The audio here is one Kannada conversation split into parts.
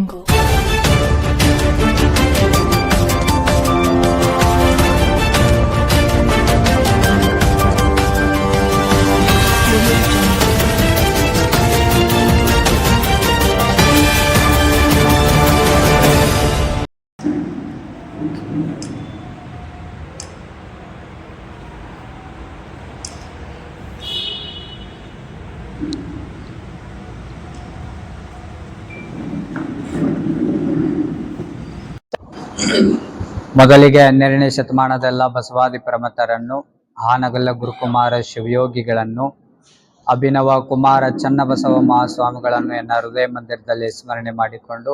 jungle. ಮೊದಲಿಗೆ ಹನ್ನೆರಡನೇ ಶತಮಾನದೆಲ್ಲ ಬಸವಾದಿ ಪ್ರಮತರನ್ನು ಹಾನಗಲ್ಲ ಗುರುಕುಮಾರ ಶಿವಯೋಗಿಗಳನ್ನು, ಅಭಿನವ ಕುಮಾರ ಚನ್ನಬಸವ ಮಹಾಸ್ವಾಮಿಗಳನ್ನು ಎನ್ನ ಹೃದಯ ಮಂದಿರದಲ್ಲಿ ಸ್ಮರಣೆ ಮಾಡಿಕೊಂಡು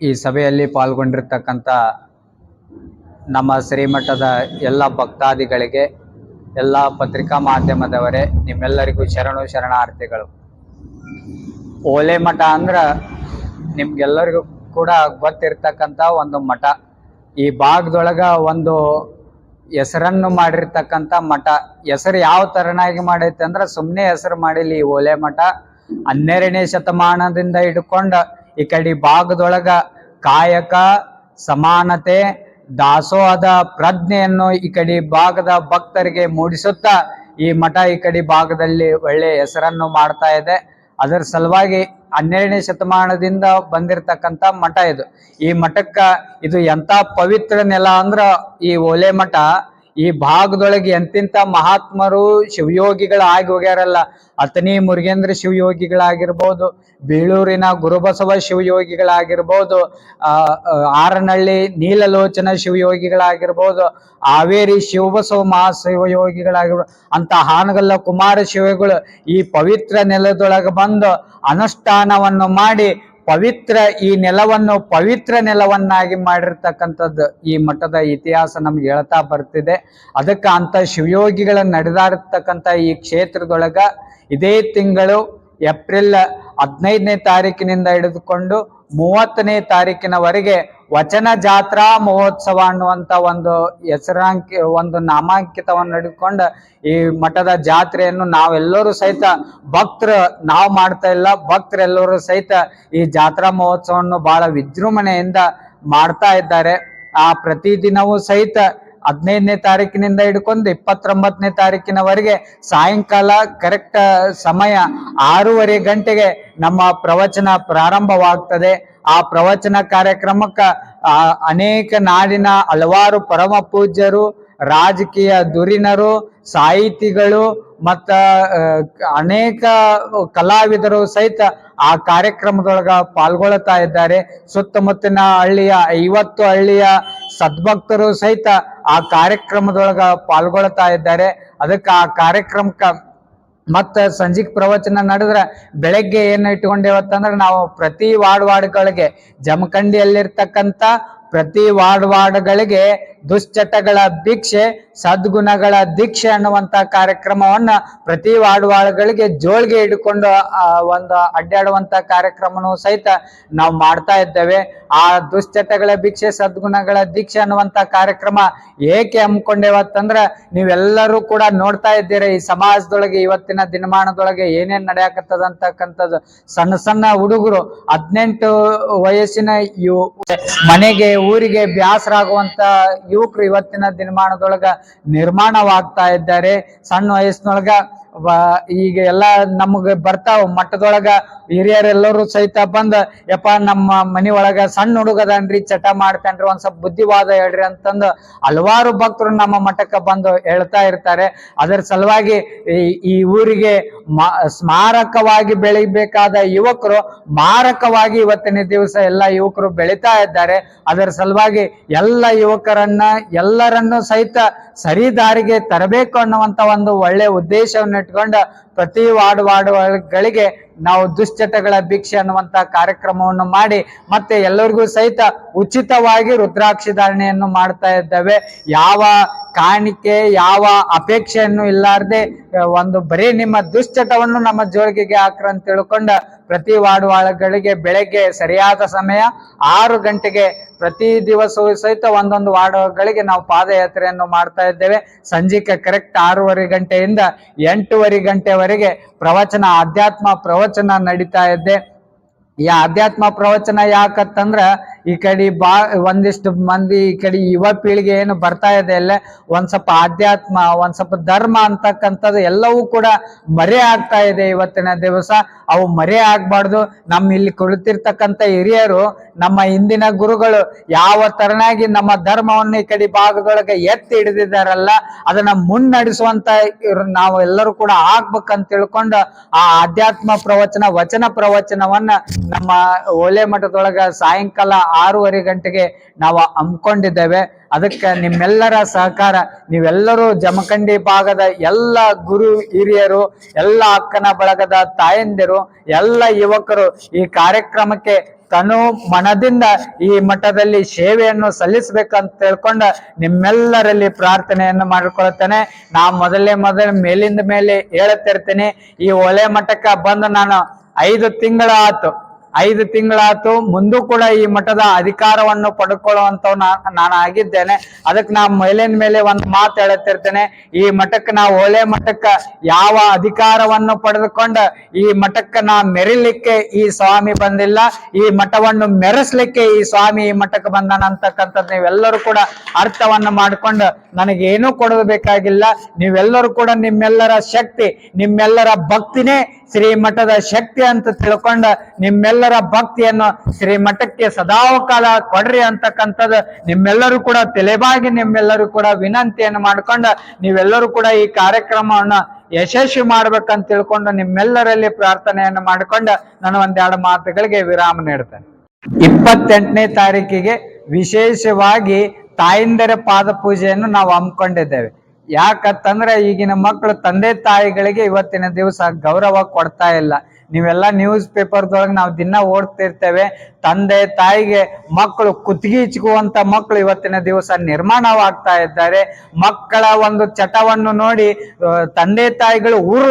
ಈ ಸಭೆಯಲ್ಲಿ ಪಾಲ್ಗೊಂಡಿರ್ತಕ್ಕಂಥ ನಮ್ಮ ಶ್ರೀಮಠದ ಎಲ್ಲ ಭಕ್ತಾದಿಗಳಿಗೆ, ಎಲ್ಲ ಪತ್ರಿಕಾ ಮಾಧ್ಯಮದವರೇ, ನಿಮ್ಮೆಲ್ಲರಿಗೂ ಶರಣು ಶರಣಾರ್ಥಿಗಳು. ಓಲೆ ಮಠ ಅಂದ್ರ ನಿಮ್ಗೆಲ್ಲರಿಗೂ ಕೂಡ ಗೊತ್ತಿರ್ತಕ್ಕಂಥ ಒಂದು ಮಠ. ಈ ಭಾಗದೊಳಗ ಒಂದು ಹೆಸರನ್ನು ಮಾಡಿರ್ತಕ್ಕಂಥ ಮಠ. ಹೆಸರು ಯಾವ ತರನಾಗಿ ಮಾಡೈತೆ ಅಂದ್ರೆ ಸುಮ್ಮನೆ ಹೆಸರು ಮಾಡಿಲಿ ಈ ಓಲೆ ಮಠ. ಹನ್ನೆರಡನೇ ಶತಮಾನದಿಂದ ಹಿಡ್ಕೊಂಡ ಈ ಕಡೆ ಭಾಗದೊಳಗ ಕಾಯಕ, ಸಮಾನತೆ, ದಾಸೋಹದ ಪ್ರಜ್ಞೆಯನ್ನು ಈ ಕಡೆ ಭಾಗದ ಭಕ್ತರಿಗೆ ಮೂಡಿಸುತ್ತಾ ಈ ಮಠ ಈ ಕಡೆ ಭಾಗದಲ್ಲಿ ಒಳ್ಳೆ ಹೆಸರನ್ನು ಮಾಡ್ತಾ ಇದೆ. ಅದರ ಸಲುವಾಗಿ ಹನ್ನೆರಡನೇ ಶತಮಾನದಿಂದ ಬಂದಿರತಕ್ಕಂತ ಮಠ ಇದು. ಈ ಮಠಕ್ಕ ಇದು ಎಂತ ಪವಿತ್ರ ನೆಲ ಅಂದ್ರ ಈ ಓಲೆ ಮಠ ಈ ಭಾಗದೊಳಗೆ ಎಂತಿಂತ ಮಹಾತ್ಮರು ಶಿವಯೋಗಿಗಳು ಆಗಿ ಹೋಗ್ಯಾರಲ್ಲ, ಅತನಿ ಮುರುಗೇಂದ್ರ ಶಿವಯೋಗಿಗಳಾಗಿರ್ಬೋದು, ಬೀಳೂರಿನ ಗುರುಬಸವ ಶಿವಯೋಗಿಗಳಾಗಿರ್ಬೋದು ಆರನಹಳ್ಳಿ ನೀಲಲೋಚನ ಶಿವಯೋಗಿಗಳಾಗಿರ್ಬೋದು, ಹಾವೇರಿ ಶಿವಬಸವ ಮಹಾಶಿವಯೋಗಿಗಳಾಗಿರ್ಬೋದು, ಅಂತ ಹಾನಗಲ್ಲ ಕುಮಾರ ಶಿವಗಳು ಈ ಪವಿತ್ರ ನೆಲದೊಳಗೆ ಬಂದು ಅನುಷ್ಠಾನವನ್ನು ಮಾಡಿ ಪವಿತ್ರ ಈ ನೆಲವನ್ನು ಪವಿತ್ರ ನೆಲವನ್ನಾಗಿ ಮಾಡಿರ್ತಕ್ಕಂಥದ್ದು ಈ ಮಠದ ಇತಿಹಾಸ ನಮ್ಗೆ ಹೇಳ್ತಾ ಬರ್ತಿದೆ. ಅದಕ್ಕೆ ಅಂತ ಶಿವಯೋಗಿಗಳ ನಡೆದಾಡಿರ್ತಕ್ಕಂಥ ಈ ಕ್ಷೇತ್ರದೊಳಗ ಇದೇ ತಿಂಗಳು ಏಪ್ರಿಲ್ ಹದಿನೈದನೇ ತಾರೀಕಿನಿಂದ ಹಿಡಿದುಕೊಂಡು ಮೂವತ್ತನೇ ತಾರೀಕಿನವರೆಗೆ ವಚನ ಜಾತ್ರಾ ಮಹೋತ್ಸವ ಅನ್ನುವಂತ ಒಂದು ಹೆಸರಾಂಕಿ, ಒಂದು ನಾಮಾಂಕಿತವನ್ನು ಹಿಡಿದುಕೊಂಡು ಈ ಮಠದ ಜಾತ್ರೆಯನ್ನು ನಾವೆಲ್ಲರೂ ಸಹಿತ ಭಕ್ತರು, ನಾವು ಮಾಡ್ತಾ ಇಲ್ಲ, ಭಕ್ತರೆಲ್ಲರೂ ಸಹಿತ ಈ ಜಾತ್ರಾ ಮಹೋತ್ಸವವನ್ನು ಬಹಳ ವಿಜೃಂಭಣೆಯಿಂದ ಮಾಡ್ತಾ ಇದ್ದಾರೆ. ಆ ಪ್ರತಿದಿನವೂ ಸಹಿತ ಹದಿನೈದನೇ ತಾರೀಕಿನಿಂದ ಹಿಡ್ಕೊಂಡು ಇಪ್ಪತ್ತೊಂಬತ್ತನೇ ತಾರೀಕಿನವರೆಗೆ ಸಾಯಂಕಾಲ ಕರೆಕ್ಟ್ ಸಮಯ ಆರೂವರೆ ಗಂಟೆಗೆ ನಮ್ಮ ಪ್ರವಚನ ಪ್ರಾರಂಭವಾಗ್ತದೆ. ಆ ಪ್ರವಚನ ಕಾರ್ಯಕ್ರಮಕ್ಕ ಅನೇಕ ನಾಡಿನ ಹಲವಾರು ಪರಮ ಪೂಜ್ಯರು, ರಾಜಕೀಯ ದುರಿನರು, ಸಾಹಿತಿಗಳು, ಮತ್ತ ಅನೇಕ ಕಲಾವಿದರು ಸಹಿತ ಆ ಕಾರ್ಯಕ್ರಮದೊಳಗ ಪಾಲ್ಗೊಳ್ತಾ ಇದ್ದಾರೆ. ಸುತ್ತಮುತ್ತಿನ ಹಳ್ಳಿಯ, ಐವತ್ತು ಹಳ್ಳಿಯ ಸದ್ಭಕ್ತರು ಸಹಿತ ಆ ಕಾರ್ಯಕ್ರಮದೊಳಗ ಪಾಲ್ಗೊಳ್ತಾ ಇದ್ದಾರೆ. ಅದಕ್ಕೆ ಆ ಕಾರ್ಯಕ್ರಮಕ್ಕ ಮತ್ತ ಸಂಜಿಕ್ ಪ್ರವಚನ ನಡೆದ್ರ ಬೆಳಗ್ಗೆ ಏನು ಇಟ್ಕೊಂಡೇವತ್ತಂದ್ರೆ ನಾವು ಪ್ರತಿ ವಾರ್ಡ್ ವಾರ್ಡ್ಗಳಿಗೆ ಜಮಖಂಡಿಯಲ್ಲಿರ್ತಕ್ಕಂಥ ಪ್ರತಿ ವಾರ್ಡ್ ವಾರ್ಡ್ಗಳಿಗೆ ದುಶ್ಚಟಗಳ ಭಿಕ್ಷೆ, ಸದ್ಗುಣಗಳ ದೀಕ್ಷೆ ಅನ್ನುವಂತ ಕಾರ್ಯಕ್ರಮವನ್ನ ಪ್ರತಿ ವಾರ್ಡ್ ವಾರ್ಡ್ಗಳಿಗೆ ಜೋಳಿಗೆ ಹಿಡ್ಕೊಂಡು ಒಂದು ಅಡ್ಡಾಡುವಂತ ಕಾರ್ಯಕ್ರಮನೂ ಸಹಿತ ನಾವು ಮಾಡ್ತಾ ಇದ್ದೇವೆ. ಆ ದುಶ್ಚಟಗಳ ಭಿಕ್ಷೆ, ಸದ್ಗುಣಗಳ ದೀಕ್ಷೆ ಅನ್ನುವಂತ ಕಾರ್ಯಕ್ರಮ ಏಕೆ ಹಮ್ಮಿಕೊಂಡೇವತ್ತಂದ್ರ ನೀವೆಲ್ಲರೂ ಕೂಡ ನೋಡ್ತಾ ಇದ್ದೀರಿ, ಈ ಸಮಾಜದೊಳಗೆ ಇವತ್ತಿನ ದಿನಮಾನದೊಳಗೆ ಏನೇನ್ ನಡೆಯಕತ್ತದ ಅಂತಕ್ಕಂಥದ್ದು. ಸಣ್ಣ ಸಣ್ಣ ಹುಡುಗರು, ಹದಿನೆಂಟು ವಯಸ್ಸಿನ ಮನೆಗೆ, ಊರಿಗೆ ಬ್ಯಾಸರಾಗುವಂತ ಯುವಕರು ಇವತ್ತಿನ ದಿನಮಾನದೊಳಗ ನಿರ್ಮಾಣವಾಗ್ತಾ ಇದ್ದಾರೆ. ಸಣ್ಣ ವಯಸ್ಸಿನೊಳಗ ಈಗ ಎಲ್ಲ ನಮಗ ಬರ್ತಾವ ಮಠದೊಳಗ ಹಿರಿಯರೆಲ್ಲರೂ ಸಹಿತ ಬಂದ, ಯಪ್ಪ ನಮ್ಮ ಮನಿ ಒಳಗ ಸಣ್ಣ ಹುಡುಗದನ್ರಿ, ಚಟ ಮಾಡ್ತಾನ್ರಿ, ಒಂದ್ ಸ್ವಲ್ಪ ಬುದ್ಧಿವಾದ ಹೇಳ್ರಿ ಅಂತಂದು ಹಲವಾರು ಭಕ್ತರು ನಮ್ಮ ಮಠಕ್ಕೆ ಬಂದು ಹೇಳ್ತಾ ಇರ್ತಾರೆ. ಅದರ ಸಲುವಾಗಿ ಈ- ಊರಿಗೆ ಸ್ಮಾರಕವಾಗಿ ಬೆಳಿಬೇಕಾದ ಯುವಕರು, ಮಾರಕವಾಗಿ ಇವತ್ತಿನ ದಿವಸ ಎಲ್ಲ ಯುವಕರು ಬೆಳಿತಾ ಇದ್ದಾರೆ. ಅದರ ಸಲುವಾಗಿ ಎಲ್ಲ ಯುವಕರನ್ನ, ಎಲ್ಲರನ್ನು ಸಹಿತ ಸರಿ ದಾರಿಗೆ ತರಬೇಕು ಅನ್ನುವಂತ ಒಂದು ಒಳ್ಳೆ ಉದ್ದೇಶವನ್ನು ಇಟ್ಕೊಂಡು ಪ್ರತಿ ವಾರ್ಡ್ ವಾರ್ಡ್ಗಳಿಗೆ ನಾವು ದುಶ್ಚಟಗಳ ಭಿಕ್ಷೆ ಅನ್ನುವಂತ ಕಾರ್ಯಕ್ರಮವನ್ನು ಮಾಡಿ ಮತ್ತೆ ಎಲ್ಲರಿಗೂ ಸಹಿತ ಉಚಿತವಾಗಿ ರುದ್ರಾಕ್ಷಿ ಧಾರಣೆಯನ್ನು ಮಾಡ್ತಾ ಇದ್ದೇವೆ. ಯಾವ ಕಾಣಿಕೆ, ಯಾವ ಅಪೇಕ್ಷೆಯನ್ನು ಇಲ್ಲಾರ್ದೆ ಒಂದು ಬರೀ ನಿಮ್ಮ ದುಶ್ಚಟವನ್ನು ನಮ್ಮ ಜೋಳಿಗೆಗೆ ಹಾಕ್ರ ಅಂತ ತಿಳ್ಕೊಂಡ ಪ್ರತಿ ವಾರ್ಡ್ ವಾರ್ಡ್ಗಳಿಗೆ ಬೆಳಗ್ಗೆ ಸರಿಯಾದ ಸಮಯ, ಆರು ಗಂಟೆಗೆ ಪ್ರತಿ ದಿವಸವೂ ಸಹಿತ ಒಂದೊಂದು ವಾರ್ಡ್ಗಳಿಗೆ ನಾವು ಪಾದಯಾತ್ರೆಯನ್ನು ಮಾಡ್ತಾ ಇದ್ದೇವೆ. ಸಂಜೆಗೆ ಕರೆಕ್ಟ್ ಆರೂವರೆ ಗಂಟೆಯಿಂದ ಎಂಟೂವರೆ ಗಂಟೆವರೆಗೆ ಪ್ರವಚನ ಆಧ್ಯಾತ್ಮ ಪ್ರವಚನ ನಡೀತಾ ಇದ್ದೆ ಈ ಆಧ್ಯಾತ್ಮ ಪ್ರವಚನ ಯಾಕತ್ತಂದ್ರ ಈ ಕಡೆ ಬಾ, ಒಂದಿಷ್ಟು ಮಂದಿ ಈ ಕಡೆ ಯುವ ಪೀಳಿಗೆ ಏನು ಬರ್ತಾ ಇದೆ ಅಲ್ಲ, ಒಂದ್ ಸ್ವಲ್ಪ ಆಧ್ಯಾತ್ಮ, ಒಂದ್ ಸ್ವಲ್ಪ ಧರ್ಮ ಅಂತಕ್ಕಂಥದ್ದು ಎಲ್ಲವೂ ಕೂಡ ಮರೆ ಆಗ್ತಾ ಇದೆ ಇವತ್ತಿನ ದಿವಸ. ಅವು ಮರೆ ಆಗ್ಬಾರ್ದು. ನಮ್ಮ ಇಲ್ಲಿ ಕುಳಿತಿರ್ತಕ್ಕಂಥ ಹಿರಿಯರು, ನಮ್ಮ ಹಿಂದಿನ ಗುರುಗಳು ಯಾವ ತರನಾಗಿ ನಮ್ಮ ಧರ್ಮವನ್ನು ಈ ಕಡೆ ಭಾಗಗಳಿಗೆ ಎತ್ತಿ ಹಿಡಿದಿದ್ದಾರಲ್ಲ, ಅದನ್ನ ಮುನ್ನಡೆಸುವಂತ ನಾವು ಎಲ್ಲರೂ ಕೂಡ ಆಗ್ಬೇಕಂತ ತಿಳ್ಕೊಂಡು ಆ ಆಧ್ಯಾತ್ಮ ಪ್ರವಚನ, ವಚನ ಪ್ರವಚನವನ್ನ ನಮ್ಮ ಓಲೆ ಮಠದೊಳಗ ಸಾಯಂಕಾಲ ಆರೂವರೆ ಗಂಟೆಗೆ ನಾವು ಹಮ್ಮಿಕೊಂಡಿದ್ದೇವೆ ಅದಕ್ಕೆ ನಿಮ್ಮೆಲ್ಲರ ಸಹಕಾರ, ನೀವೆಲ್ಲರೂ ಜಮಖಂಡಿ ಭಾಗದ ಎಲ್ಲ ಗುರು ಹಿರಿಯರು, ಎಲ್ಲ ಅಕ್ಕನ ಬಳಗದ ತಾಯಂದಿರು, ಎಲ್ಲ ಯುವಕರು ಈ ಕಾರ್ಯಕ್ರಮಕ್ಕೆ ತನು ಮನದಿಂದ ಈ ಮಠದಲ್ಲಿ ಸೇವೆಯನ್ನು ಸಲ್ಲಿಸಬೇಕಂತ ತಿಳ್ಕೊಂಡ ನಿಮ್ಮೆಲ್ಲರಲ್ಲಿ ಪ್ರಾರ್ಥನೆಯನ್ನು ಮಾಡಿಕೊಳ್ತೇನೆ ನಾ ಮೊದಲೇ ಮೊದಲ ಮೇಲಿಂದ ಮೇಲೆ ಹೇಳುತ್ತಿರ್ತೀನಿ. ಈ ಒಲೆ ಮಠಕ್ಕೆ ಬಂದು ನಾನು ಐದು ತಿಂಗಳ ಐದು ತಿಂಗಳಾತು ಮುಂದೂ ಕೂಡ ಈ ಮಠದ ಅಧಿಕಾರವನ್ನು ಪಡ್ಕೊಳ್ಳುವಂತ ನಾನು ಆಗಿದ್ದೇನೆ. ಅದಕ್ಕೆ ನಾ ಮೇಲಿನ ಮೇಲೆ ಒಂದು ಮಾತು ಹೇಳುತ್ತಿರ್ತೇನೆ. ಈ ಮಠಕ್ಕೆ ನಾ ಓಲೆ ಮಠಕ್ಕೆ ಯಾವ ಅಧಿಕಾರವನ್ನು ಪಡೆದುಕೊಂಡ ಈ ಮಠಕ್ಕೆ ನಾ ಮೆರಿಲಿಕ್ಕೆ ಈ ಸ್ವಾಮಿ ಬಂದಿಲ್ಲ. ಈ ಮಠವನ್ನು ಮೆರೆಸ್ಲಿಕ್ಕೆ ಈ ಸ್ವಾಮಿ ಈ ಮಠಕ್ಕೆ ಬಂದಾನ ಅಂತಕ್ಕಂಥದ್ದು ನೀವೆಲ್ಲರೂ ಕೂಡ ಅರ್ಥವನ್ನು ಮಾಡಿಕೊಂಡು ನನಗೆ ಕೊಡಬೇಕಾಗಿಲ್ಲ. ನೀವೆಲ್ಲರೂ ಕೂಡ ನಿಮ್ಮೆಲ್ಲರ ಶಕ್ತಿ, ನಿಮ್ಮೆಲ್ಲರ ಭಕ್ತಿನೇ ಶ್ರೀಮಠದ ಶಕ್ತಿ ಅಂತ ತಿಳ್ಕೊಂಡ ನಿಮ್ಮೆಲ್ಲರ ಭಕ್ತಿಯನ್ನು ಶ್ರೀಮಠಕ್ಕೆ ಸದಾಕಾಲ ಕೊಡ್ರಿ ಅಂತಕ್ಕಂಥದ್ದು ನಿಮ್ಮೆಲ್ಲರೂ ಕೂಡ ತಲೆಬಾಗಿ ನಿಮ್ಮೆಲ್ಲರೂ ಕೂಡ ವಿನಂತಿಯನ್ನು ಮಾಡ್ಕೊಂಡ ನೀವೆಲ್ಲರೂ ಕೂಡ ಈ ಕಾರ್ಯಕ್ರಮವನ್ನ ಯಶಸ್ವಿ ಮಾಡ್ಬೇಕಂತ ತಿಳ್ಕೊಂಡು ನಿಮ್ಮೆಲ್ಲರಲ್ಲಿ ಪ್ರಾರ್ಥನೆಯನ್ನು ಮಾಡಿಕೊಂಡು ನಾನು ಒಂದೆರಡು ಮಾತುಗಳಿಗೆ ವಿರಾಮ ನೀಡ್ತೇನೆ. ಇಪ್ಪತ್ತೆಂಟನೇ ತಾರೀಕಿಗೆ ವಿಶೇಷವಾಗಿ ತಾಯಿಂದರ ಪಾದ ಪೂಜೆಯನ್ನು ನಾವು ಹಮ್ಮಿಕೊಂಡಿದ್ದೇವೆ. ಯಾಕಂತಂದ್ರೆ ಈಗಿನ ಮಕ್ಕಳು ತಂದೆ ತಾಯಿಗಳಿಗೆ ಇವತ್ತಿನ ದಿವಸ ಗೌರವ ಕೊಡ್ತಾ ಇಲ್ಲ. ನೀವೆಲ್ಲ ನ್ಯೂಸ್ ಪೇಪರ್ದೊಳಗೆ ನಾವು ದಿನ ಓಡ್ತಿರ್ತೇವೆ ತಂದೆ ತಾಯಿಗೆ ಮಕ್ಕಳು ಕುತ್ತಿಗೆ ಇಚ್ಕುವಂತ ಮಕ್ಕಳು ಇವತ್ತಿನ ದಿವಸ ನಿರ್ಮಾಣವಾಗ್ತಾ ಇದ್ದಾರೆ. ಮಕ್ಕಳ ಒಂದು ಚಟವನ್ನು ನೋಡಿ ತಂದೆ ತಾಯಿಗಳು ಊರು